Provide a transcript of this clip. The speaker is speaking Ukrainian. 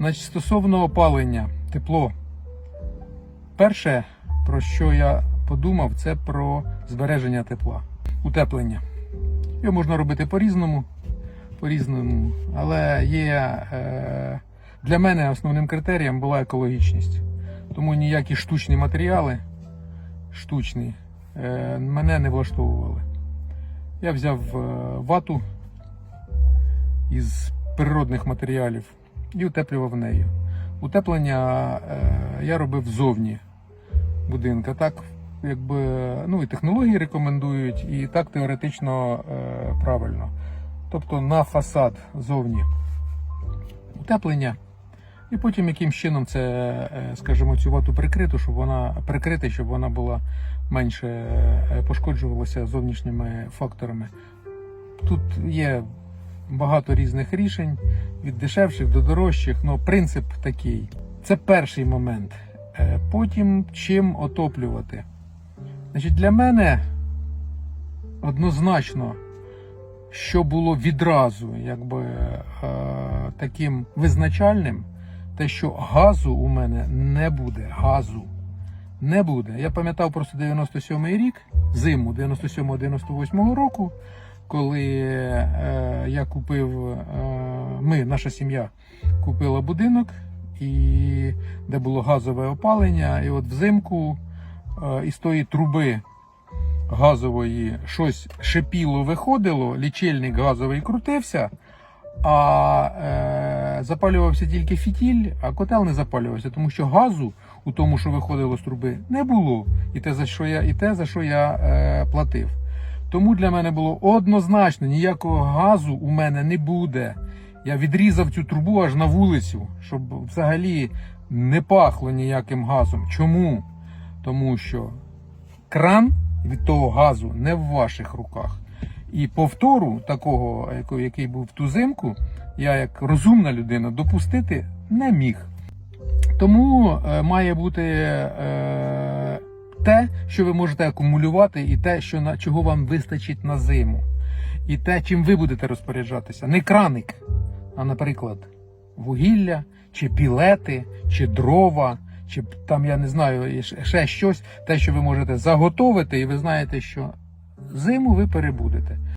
Значить, стосовно опалення, тепло. Перше, про що я подумав, це про збереження тепла, утеплення. Його можна робити по-різному, по-різному, але є е, для мене основним критерієм була екологічність. Тому ніякі штучні матеріали, штучні, е, мене не влаштовували. Я взяв е, вату із природних матеріалів і утеплював нею. Утеплення е, я робив ззовні будинка. Так, якби, ну і технології рекомендують, і так теоретично е, правильно. Тобто на фасад зовні утеплення. І потім яким чином це, е, скажімо, цю вату прикрити, щоб вона прикрити, щоб вона була менше пошкоджувалася зовнішніми факторами. Тут є багато різних рішень, від дешевших до дорожчих. Ну, принцип такий. Це перший момент. Е, Потім чим отоплювати. Значить, для мене однозначно, що було відразу якби, е, таким визначальним, те, що газу у мене не буде. Газу не буде. Я пам'ятав просто 97-й рік, зиму 97-98 року, коли е, я купив, е, ми, наша сім'я, купила будинок, і де було газове опалення, і от взимку е, із тої труби газової щось шипіло, виходило, лічильник газовий крутився, а е, запалювався тільки фітіль, а котел не запалювався, тому що газу у тому, що виходило з труби, не було. І те, за що я, і те, за що я е, платив. Тому для мене було однозначно, ніякого газу у мене не буде. Я відрізав цю трубу аж на вулицю, щоб взагалі не пахло ніяким газом. Чому? Тому що кран від того газу не в ваших руках. І повтору такого, який був в ту зимку, я як розумна людина допустити не міг. Тому е, має бути е, те, що ви можете акумулювати, і те, що на чого вам вистачить на зиму, і те, чим ви будете розпоряджатися. Не краник, а, наприклад, вугілля, чи пілети, чи дрова, чи там, я не знаю, ще- щось, те, що ви можете заготовити, і ви знаєте, що зиму ви перебудете.